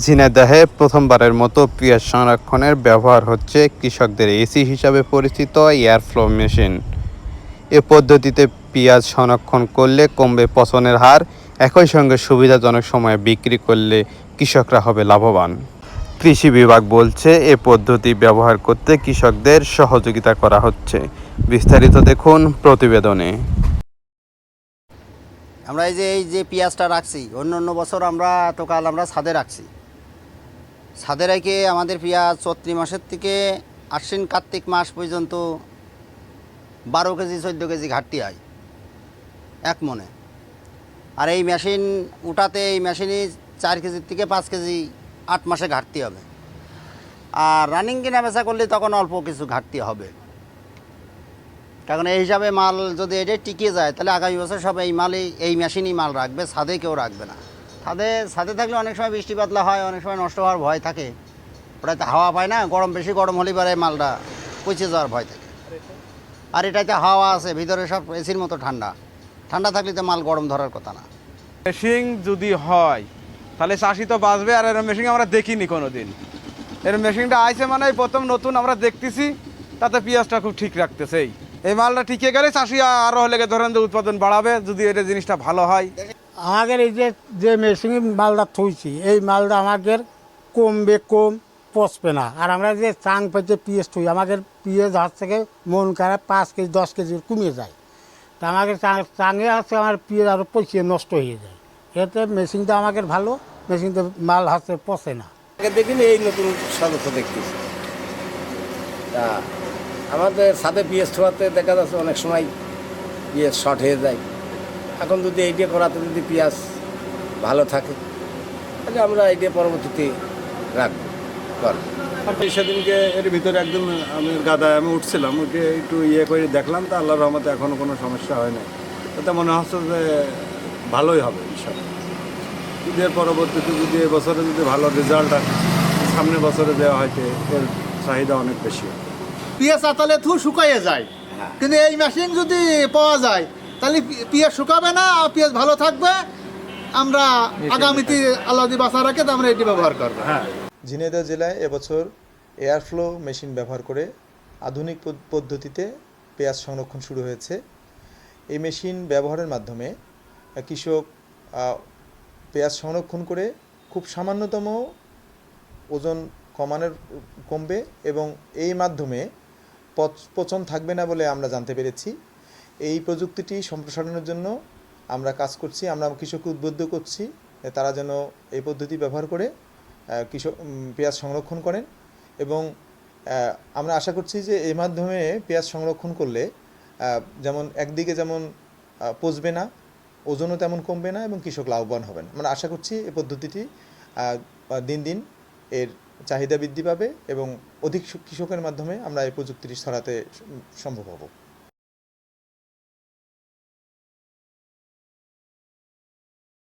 ঝিনাইদহে প্রথমবারের মতো পেঁয়াজ সংরক্ষণের ব্যবহার হচ্ছে কৃষকদের এসি হিসাবে পরিচিত এয়ারফ্লো মেশিন। এ পদ্ধতিতে পেঁয়াজ সংরক্ষণ করলে কমবে পচনের হার, একই সঙ্গে সুবিধাজনক সময়ে বিক্রি করলে কৃষকরা হবে লাভবান। কৃষি বিভাগ বলছে, এ পদ্ধতি ব্যবহার করতে কৃষকদের সহযোগিতা করা হচ্ছে। বিস্তারিত দেখুন প্রতিবেদনে। আমরা এই যে এই যে পেঁয়াজটা রাখছি, অন্য অন্য বছর আমরা, এতকাল আমরা ছাদে রাখছি। ছাদে রেখে আমাদের পেঁয়াজ চৈত্রি মাসের থেকে আশ্বিন কার্তিক মাস পর্যন্ত বারো কেজি, চোদ্দ কেজি ঘাটতি হয়, এক মনে। আর এই মেশিন উঠাতে এই মেশিনে চার কেজির থেকে পাঁচ কেজি, আট মাসে ঘাটতি হবে। আর রানিং কিনা বেচা করলে তখন অল্প কিছু ঘাটতি হবে। কারণ এই হিসাবে মাল যদি এটা টিকে যায়, তাহলে আগামী বছর সব এই মালই, এই মেশিনই মাল রাখবে ছাদে কেউ রাখবে না। ছাদে ছাদে থাকলে অনেক সময় বৃষ্টি বাদলা হয়, অনেক সময় নষ্ট হওয়ার ভয় থাকে। ওটাতে হাওয়া পায় না, গরম বেশি, গরম হলে পারে মালটা পচে যাওয়ার ভয় থাকে। আর এটাতে হাওয়া আছে, ভিতরে সব এসির মতো ঠান্ডা। ঠান্ডা থাকলে তো মাল গরম ধরার কথা না। মেশিন যদি হয়, তাহলে চাষি তো বাঁচবে, আর এর মেশিন আমরা দেখিনি কোনো দিন এর মেশিনটা আইছে মানে প্রথম নতুন আমরা দেখতেছি, তাতে পেঁয়াজটা খুব ঠিক রাখতেছে। এই মালটা টিকে গেলে চাষি আরও হলে ধরেন উৎপাদন বাড়াবে, যদি এটা জিনিসটা ভালো হয়। আমাদের এই যে যে মেশিনে মালদা থইছি, এই মালদা আমাদের কমবে কম পচবে না। আর আমরা যে চাং পেতে পিএস থই, আমাদের পিএস হাত থেকে মন খারাপ পাঁচ কেজি, দশ কেজি কমে যায়। তা আমাকে চাঙে আছে আমার পিএস আরও পচিয়ে নষ্ট হয়ে যায়। এতে মেশিনটা আমাদের ভালো, মেশিনটা মাল হাতে পচে না। দেখিনি এই নতুন সদস্য দেখতেছি তা আমাদের সাথে পিএস ছোঁয়াতে দেখা যাচ্ছে অনেক সময় পিএস শর্ট হয়ে যায়। এখন যদি এইটা করাতে যদি পেঁয়াজ ভালো থাকে তাহলে আমরা এইটা পরবর্তীতে রাখব। করব সেদিনকে এর ভিতরে একদম আমি গাদায় আমি উঠছিলাম ওকে একটু ইয়ে করে দেখলাম তো আল্লাহর রহমতে এখনও কোনো সমস্যা হয় না তাতে মনে হচ্ছে যে ভালোই হবে ইনশাল্লাহ ঈদের পরবর্তীতে যদি এবছরে যদি ভালো রেজাল্ট আসে সামনের বছরে দেওয়া হয়তো এর চাহিদা অনেক বেশি হবে। পিঁয়াজ আতালে থু শুকাইয়ে যায়। কিন্তু এই মেশিন যদি পাওয়া যায় তাহলে পেঁয়াজ শুকাবে না আর পেঁয়াজ ভালো থাকবে। আমরা আগামীতে আল্লাহ বাঁচা রাখে তো আমরা এটি ব্যবহার করব। ঝিনাইদহ জেলায় এবছর এয়ারফ্লো মেশিন ব্যবহার করে আধুনিক পদ- পদ্ধতিতে পেঁয়াজ সংরক্ষণ শুরু হয়েছে। এই মেশিন ব্যবহারের মাধ্যমে কৃষক পেঁয়াজ সংরক্ষণ করে খুব সামান্যতম ওজন কমানোর কমবে এবং এই মাধ্যমে পচ- পচন থাকবে না বলে আমরা জানতে পেরেছি। এই প্রযুক্তিটি সম্প্রসারণের জন্য আমরা কাজ করছি, আমরা কৃষককে উদ্বুদ্ধ করছি তারা যেন এই পদ্ধতি ব্যবহার করে কৃষক পেঁয়াজ সংরক্ষণ করেন এবং আমরা আশা করছি যে এই মাধ্যমে পেঁয়াজ সংরক্ষণ করলে যেমন একদিকে যেমন পচবে না, ওজনও তেমন কমবে না এবং কৃষক লাভবান হবেন। আমরা আশা করছি এই পদ্ধতিটি দিন দিন এর চাহিদা বৃদ্ধি পাবে এবং অধিক কৃষকের মাধ্যমে আমরা এই প্রযুক্তিটি ছড়াতে সম্ভব হব।